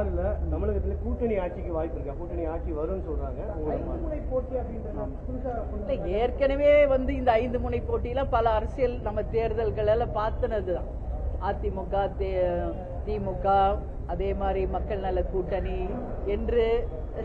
ஆறுல தமிழகத்துல கூட்டணி ஆட்சிக்கு வாய்ப்பு இருக்கா. கூட்டணி ஆட்சி வரும்னு சொல்றாங்க. ஏற்கனவே வந்து இந்த ஐந்து முனை போட்டியில பல அரசியல் நம்ம தேர்தல்கள் எல்லாம் பார்த்தனதுதான். அதிமுக திமுக அதே மாதிரி மக்கள் நல கூட்டணி என்று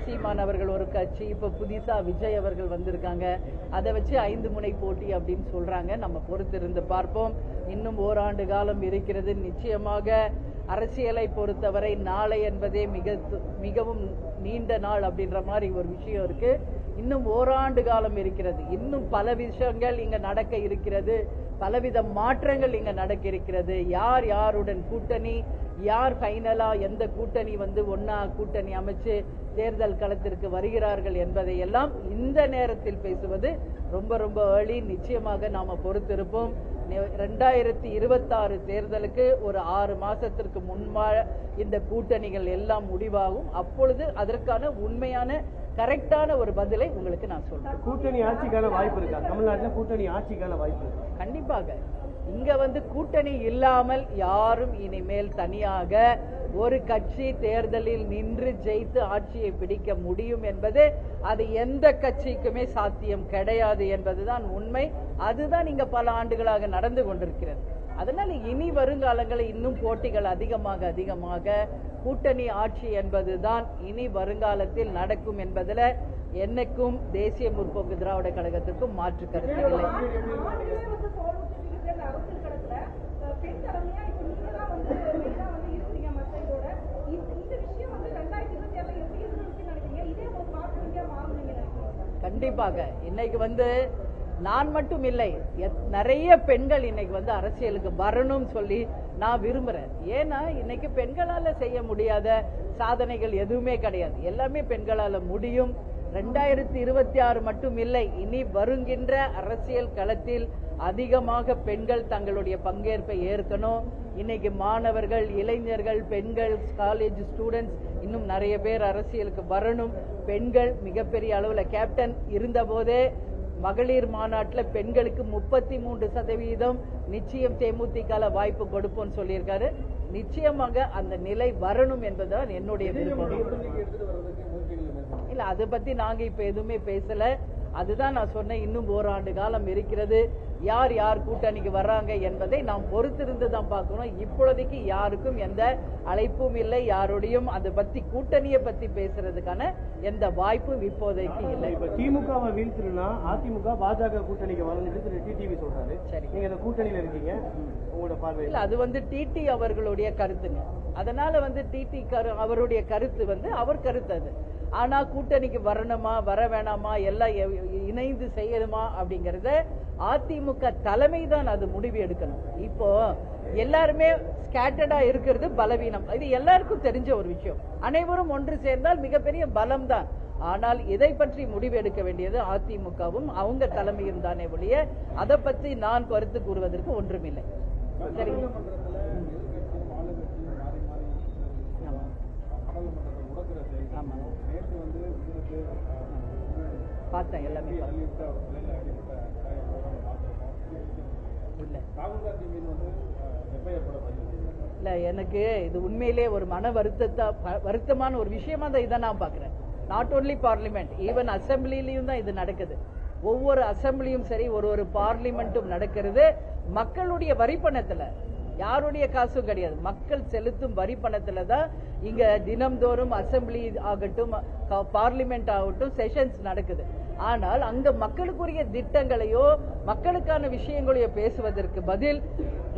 சீமான் அவர்கள் ஒரு கட்சி இப்ப புதிசா விஜய் அவர்கள் வந்திருக்காங்க. அதை வச்சு ஐந்து முனை போட்டி அப்படின்னு சொல்றாங்க. நம்ம பொறுத்திருந்து பார்ப்போம். இன்னும் ஓராண்டு காலம் இருக்கிறது. நிச்சயமாக அரசியலை பொறுத்தவரை நாளை என்பதே மிக மிகவும் நீண்ட நாள் அப்படின்ற மாதிரி ஒரு விஷயம் இருக்கு. இன்னும் ஓராண்டு காலம் இருக்கிறது. இன்னும் பல விஷயங்கள் இங்க நடக்க இருக்கிறது. பலவித மாற்றங்கள் இங்க நடக்க இருக்கிறது. யார் யாருடன் கூட்டணி யார் ஃபைனலா எந்த கூட்டணி வந்து ஒன்னா கூட்டணி அமைச்சு தேர்தல் களத்திற்கு வருகிறார்கள் என்பதை எல்லாம் இந்த நேரத்தில் பேசுவது ரொம்ப ரொம்ப ஏர்லி நிச்சயமாக நாம பொறுத்திருப்போம். ரெண்டாயிரத்தி இருபத்தாறு தேர்தலுக்கு ஒரு ஆறு மாசத்திற்கு முன்பா இந்த கூட்டணிகள் எல்லாம் முடிவாகும். அப்பொழுது அதற்கான உண்மையான கரெக்டான ஒரு பதிலை உங்களுக்கு நான் சொல்றேன். கூட்டணி ஆட்சிக்கான வாய்ப்பு இருக்கா? தமிழ்நாட்டுல கூட்டணி ஆட்சிக்கான வாய்ப்பு இருக்கா? கண்டிப்பாக. இங்க வந்து கூட்டணி இல்லாமல் யாரும் இனிமேல் தனியாக ஒரு கட்சி தேர்தலில் நின்று ஜெயித்து ஆட்சியை பிடிக்க முடியும் என்பது அது எந்த கட்சிக்குமே சாத்தியம் கிடையாது என்பதுதான் உண்மை. அதுதான் இங்க பல ஆண்டுகளாக நடந்து கொண்டிருக்கிறது. அதனால இனி வருங்காலங்களில் இன்னும் போட்டிகள் அதிகமாக அதிகமாக கூட்டணி ஆட்சி என்பதுதான் இனி வருங்காலத்தில் நடக்கும் என்பதில் என்னைக்கும் தேசிய முற்போக்கு திராவிட கழகத்திற்கும் மாற்று கருத்து இல்லை ஆண்டுகளே வந்து தோல்விச்சிருக்கிற இந்த அரசியல் களத்துல அஹ், பெண் தலைமையா இப்ப நீங்க தான் வந்து மெயினா வந்து இருக்கிறீங்க மத்த இதோட இந்த இந்த விஷயம் வந்து ரெண்டாயிரத்தி இருபத்தி ஆறுல எப்படி இருந்துச்சுன்னு நினைக்கிறீங்க இதே ஒரு மாற்றணியா மாறும் நீங்க நினைக்கிறீங்க கண்டிப்பாக. இன்னைக்கு வந்து நான் மட்டும் இல்லை எத்- நிறைய பெண்கள் இன்னைக்கு வந்து அரசியலுக்கு வரணும்னு சொல்லி நான் விரும்புறேன். ஏன்னா இன்னைக்கு பெண்களால செய்ய முடியாத சாதனைகள் எதுவுமே கிடையாது. எல்லாமே பெண்களால முடியும். ரெண்டாயிரத்தி இருபத்தி ஆறு மட்டும் இல்லை இனி வருகின்ற அரசியல் களத்தில் அதிகமாக பெண்கள் தங்களுடைய பங்கேற்பை ஏற்கணும். இன்னைக்கு மாணவர்கள் இளைஞர்கள் பெண்கள் காலேஜ் ஸ்டூடெண்ட்ஸ் இன்னும் நிறைய பேர் அரசியலுக்கு வரணும். பெண்கள் மிகப்பெரிய அளவுல. கேப்டன் இருந்தபோதே மகளிர் மாநாட்டில் பெண்களுக்கு முப்பத்தி மூன்று சதவீதம் நிச்சயம் தேமுதிக வாய்ப்பு கொடுப்போம்னு சொல்லியிருக்காரு. நிச்சயமாக அந்த நிலை வரணும் என்பதுதான் என்னுடைய விருப்பம். இல்ல அதை பத்தி நாங்க இப்ப எதுவுமே பேசல. அதுதான் நான் சொன்னேன் இன்னும் ஓராண்டு காலம் இருக்கிறது. யார் யார் கூட்டணிக்கு வர்றாங்க என்பதை நாம் பொறுத்திருந்து தான் பார்க்கணும். இப்பொழுதைக்கு யாருக்கும் எந்த அழைப்பும் இல்லை. யாருடையும் அதை பத்தி கூட்டணியை பத்தி பேசுறதுக்கான எந்த வாய்ப்பும் இப்போதைக்கு இல்லை. இப்ப திமுகவை வீழ்த்தணும்னா அதிமுக பாஜக கூட்டணிக்கு வரணும்னு திரு டிடிவி சொல்றாரு. சரி. நீங்க இந்த கூட்டணியில இருக்கீங்க உங்களோட பார்வை இல்ல அது வந்து டிடி அவர்களுடைய கருத்துங்க. அதனால வந்து டிடி கரு அவருடைய கருத்து வந்து அவர் கருத்து அது. ஆனா கூட்டணிக்கு வரணுமா வர வேணாமா எல்லாம் இணைந்து செய்யணுமா அப்படிங்கறத அதிமுக தலைமை தான் அது முடிவு எடுக்கணும். இப்போ எல்லாருமே ஸ்கேட்டர்டா இருக்கிறது பலவீனம். இது எல்லாருக்கும் தெரிஞ்ச ஒரு விஷயம். அனைவரும் ஒன்று சேர்ந்தால் மிகப்பெரிய பலம் தான் ஆனால் இதை பற்றி முடிவு எடுக்க வேண்டியது அதிமுகவும் அவங்க தலைமையும் தானே ஒழிய அதை பற்றி நான் கருத்து கூறுவதற்கு ஒன்றுமில்லை. சரி ஆமா. ஆமா. பார்த்தேன் எல்லாமே இல்ல. எனக்கு இது உண்மையிலே ஒரு மன வருத்தத்தை வருத்தமான ஒரு விஷயமா தான் இதை நான் பார்க்கிறேன். நாட் ஓன்லி பார்லிமெண்ட் ஈவன் அசம்பிளிலையும் தான் இது நடக்குது. ஒவ்வொரு அசம்பிளியும் சரி ஒரு ஒரு பார்லிமெண்ட்டும் நடக்கிறது. மக்களுடைய வரி பணத்துல யாருடைய காசும் கிடையாது. மக்கள் செலுத்தும் வரி பணத்துல தான் இங்க தினம்தோறும் அசம்பிளி ஆகட்டும் பார்லிமெண்ட் ஆகட்டும் செஷன்ஸ் நடக்குது. ஆனால் அங்க மக்களுக்குரிய திட்டங்களையோ மக்களுக்கான விஷயங்களையோ பேசுவதற்கு பதில்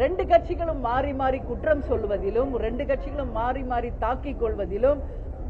ரெண்டு கட்சிகளும் மாறி மாறி குற்றம் சொல்வதிலும் ரெண்டு கட்சிகளும் மாறி மாறி தாக்கிக் கொள்வதிலும்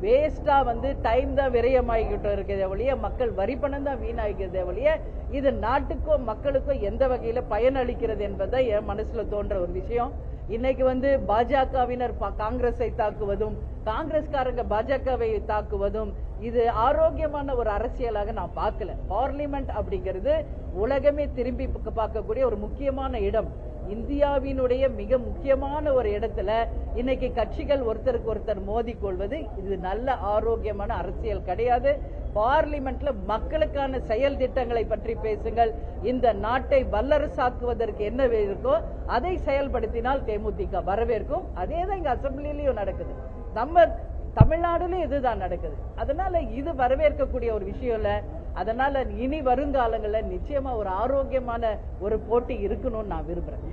வேஸ்டா வந்து டைம் தான் விரயமாகிக்கிட்டு இருக்கிறதே ஒழிய மக்கள் வரி பணம் தான் வீணாகிறதே ஒழிய இது நாட்டுக்கோ மக்களுக்கோ எந்த வகையில பயனளிக்கிறது என்பதை என் மனசுல தோன்ற ஒரு விஷயம். இன்னைக்கு வந்து பாஜகவினர் பா- காங்கிரஸை தாக்குவதும் காங்கிரஸ்காரங்க பாஜகவை தாக்குவதும் இது ஆரோக்கியமான ஒரு அரசியலாக நான் பார்க்கல. பார்லிமெண்ட் அப்படிங்கிறது உலகமே திரும்பி பார்க்கக்கூடிய ஒரு முக்கியமான இடம். இந்தியாவினுடைய மிக முக்கியமான ஒரு இடத்துல இன்னைக்கு கட்சிகள் ஒருத்தருக்கு ஒருத்தர் மோதிக்கொள்வது இது நல்ல ஆரோக்கியமான அரசியல் கிடையாது. பார்லிமெண்ட்ல மக்களுக்கான செயல் திட்டங்களை பற்றி பேசுங்கள். இந்த நாட்டை வல்லரசாக்குவதற்கு என்ன இருக்கோ அதை செயல்படுத்தினால் தேமுதிக வரவேற்கும். அதே தான் இங்க அசம்பிளிலையும் நடக்குது. நம்ம தமிழ்நாடுலயும் இதுதான் நடக்குது. அதனால இது வரவேற்கக்கூடிய ஒரு விஷயம் இல்ல. அதனால இனி வருங்காலங்களில் நிச்சயமா ஒரு ஆரோக்கியமான ஒரு போட்டி இருக்கணும்னு நான் விரும்புறேன்.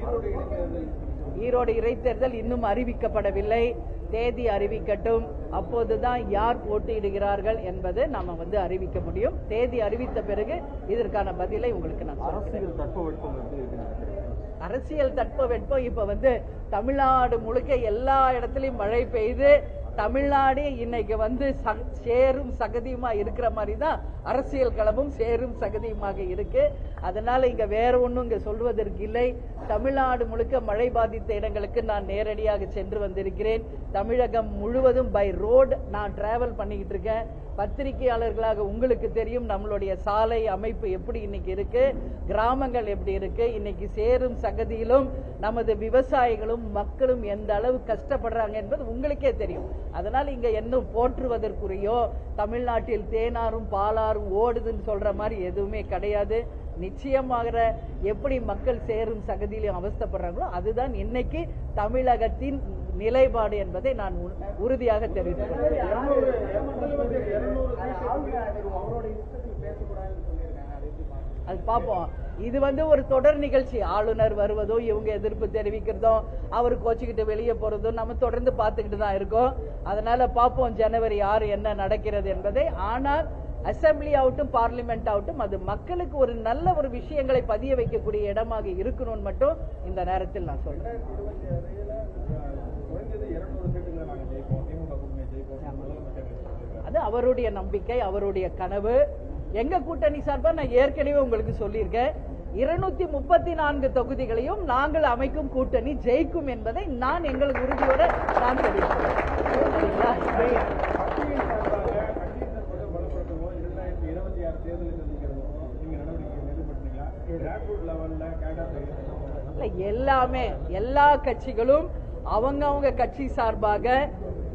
ஈரோடு இடைத்தேர்தல் இன்னும் அறிவிக்கப்படவில்லை. தேதி அறிவிக்கட்டும். அப்போதுதான் யார் போட்டியிடுகிறார்கள் என்பதை நாம வந்து அறிவிக்க முடியும். தேதி அறிவித்த பிறகு இதற்கான பதிலை உங்களுக்கு நான். அரசியல் தட்பவெட்பம் அரசியல் தட்பவெட்பம் இப்ப வந்து தமிழ்நாடு முழுக்க எல்லா இடத்துலயும் மழை பெய்து தமிழ்நாடு இன்னைக்கு வந்து ச- சேரும் சகதியுமா இருக்கிற மாதிரி தான் அரசியல் களமும் சேரும் சகதியுமாக இருக்கு. அதனால இங்க வேற ஒன்றும் இங்க சொல்வதற்கு இல்லை. தமிழ்நாடு முழுக்க மழை பாதித்த இடங்களுக்கு நான் நேரடியாக சென்று வந்திருக்கிறேன். தமிழகம் முழுவதும் பை ரோடு நான் டிராவல் பண்ணிக்கிட்டு இருக்கேன். பத்திரிகையாளர்களாக உங்களுக்கு தெரியும் நம்மளுடைய சாலை அமைப்பு எப்படி இன்னைக்கு இருக்கு கிராமங்கள் எப்படி இருக்கு இன்னைக்கு சேரும் சகதியிலும் நமது விவசாயிகளும் மக்களும் எந்த அளவு கஷ்டப்படுறாங்க என்பது உங்களுக்கே தெரியும். அதனால் இங்க இன்னும் போற்றுவதற்குரியோ தமிழ்நாட்டில் தேனாரும் பாலாரும் ஓடுதுன்னு சொல்ற மாதிரி எதுவுமே கிடையாது. நிச்சயமாக எப்படி மக்கள் சேரும் சகதியிலும் அவஸ்தப்படுறாங்களோ அதுதான் இன்னைக்கு தமிழகத்தின் நிலைப்பாடு என்பதை நான் உறுதியாக தெரிவித்துக் அது பார்ப்போம் இது வந்து ஒரு தொடர் நிகழ்ச்சி. ஆளுநர் வருவதும் இவங்க எதிர்ப்பு தெரிவிக்கிறதோ அவர் கோச்சிக்கிட்டு வெளியே போறதோ நம்ம தொடர்ந்து பார்த்துக்கிட்டு தான் இருக்கோம். அதனால பார்ப்போம் ஜனவரி ஆறு என்ன நடக்கிறது என்பதை. ஆனால் அசம்பிளி ஆகட்டும் பார்லிமெண்ட் ஆகட்டும் அது மக்களுக்கு ஒரு நல்ல ஒரு விஷயங்களை பதிய வைக்கக்கூடிய இடமாக இருக்கணும்னு மட்டும் இந்த நேரத்தில் நான் சொல்றேன். அது அவருடைய நம்பிக்கை அவருடைய கனவு. எங்க கூட்டணி சார்பா நான் ஏற்கனவே உங்களுக்கு சொல்லியிருக்கேன். இருநூத்தி முப்பத்தி நான்கு தொகுதிகளையும் நாங்கள் அமைக்கும் கூட்டணி ஜெயிக்கும் என்பதை நான் எங்கள் உறுதியோட நான் எல்லாமே எல்லா கட்சிகளும் அவங்கவங்க கட்சி சார்பாக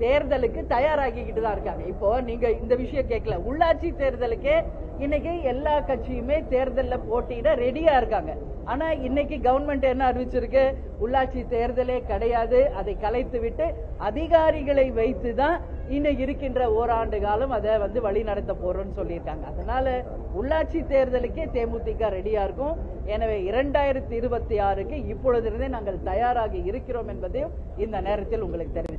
தேர்தலுக்கு தயாராகிக்கிட்டு தான் இருக்காங்க. இப்போ நீங்க இந்த விஷயம் கேட்கல. உள்ளாட்சி தேர்தலுக்கே இன்னைக்கு எல்லா கட்சியுமே தேர்தலில் போட்டியிட ரெடியா இருக்காங்க. ஆனா இன்னைக்கு கவர்மெண்ட் என்ன அறிவிச்சிருக்கு? உள்ளாட்சி தேர்தலே கிடையாது. அதை கலைத்து விட்டு அதிகாரிகளை வைத்து தான் இன்னும் இருக்கின்ற ஓராண்டு காலம் அதை வந்து வழி நடத்த போறோம்னு சொல்லியிருக்காங்க. அதனால உள்ளாட்சி தேர்தலுக்கே தேமுதிக ரெடியா இருக்கும். எனவே இரண்டாயிரத்தி இருபத்தி ஆறுக்கு இப்பொழுதிருந்தே நாங்கள் தயாராகி இருக்கிறோம் என்பதையும் இந்த நேரத்தில் உங்களுக்கு தெரிவித்து